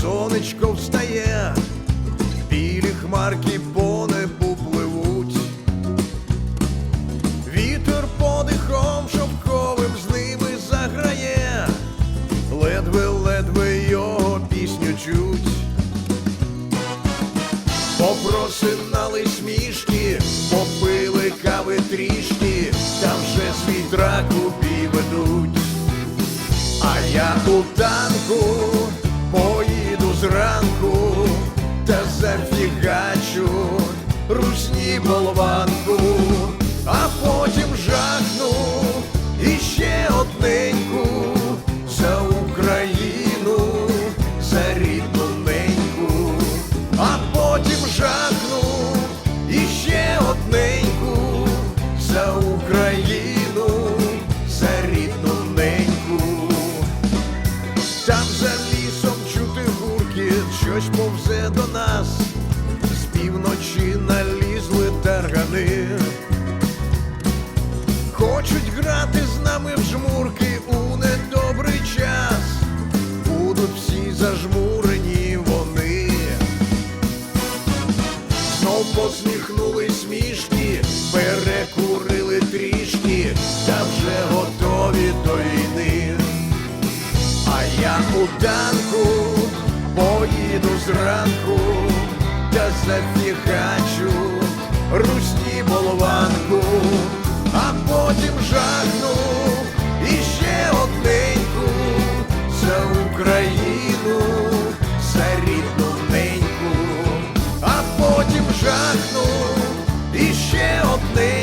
сонечко встає, білі хмарки по небу пливуть. Вітер подихом шовковим з ними заграє, ледве-ледве його пісню чуть. Попросинали смішки, попили кави трішки, та вже свій драку ведуть. А я у танку зранку та зафігачу русні болванку, а потім жахну іще одненьку за Україну, за рідну неньку, а потім жахну щось повзе до нас, з півночі налізли таргани. Хочуть грати з нами в жмурки у недобрий час, будуть всі зажмурені вони. Знов посміхнули смішки, перекурили трішки, та вже готові до війни. А я у танку поїду зранку та зафігачу русні болванку, а потім жахну іще одненьку за Україну, за рідну неньку, а потім жахну іще одненьку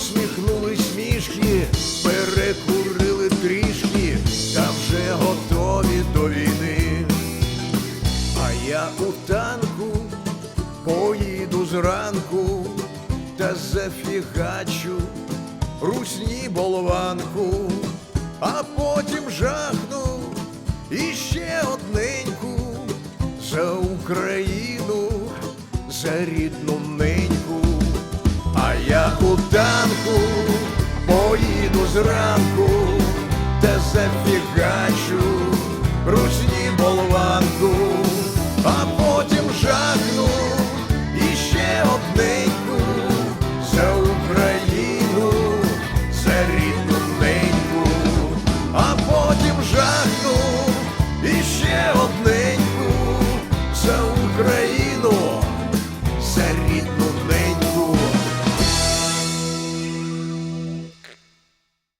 посміхнули смішки, перекурили трішки, та вже готові до війни. А я у танку поїду зранку та зафігачу русні болванку, а потім жахну іще одненьку за Україну, за рідну неньку. Я у танку поїду зранку, де зафігачу ручні.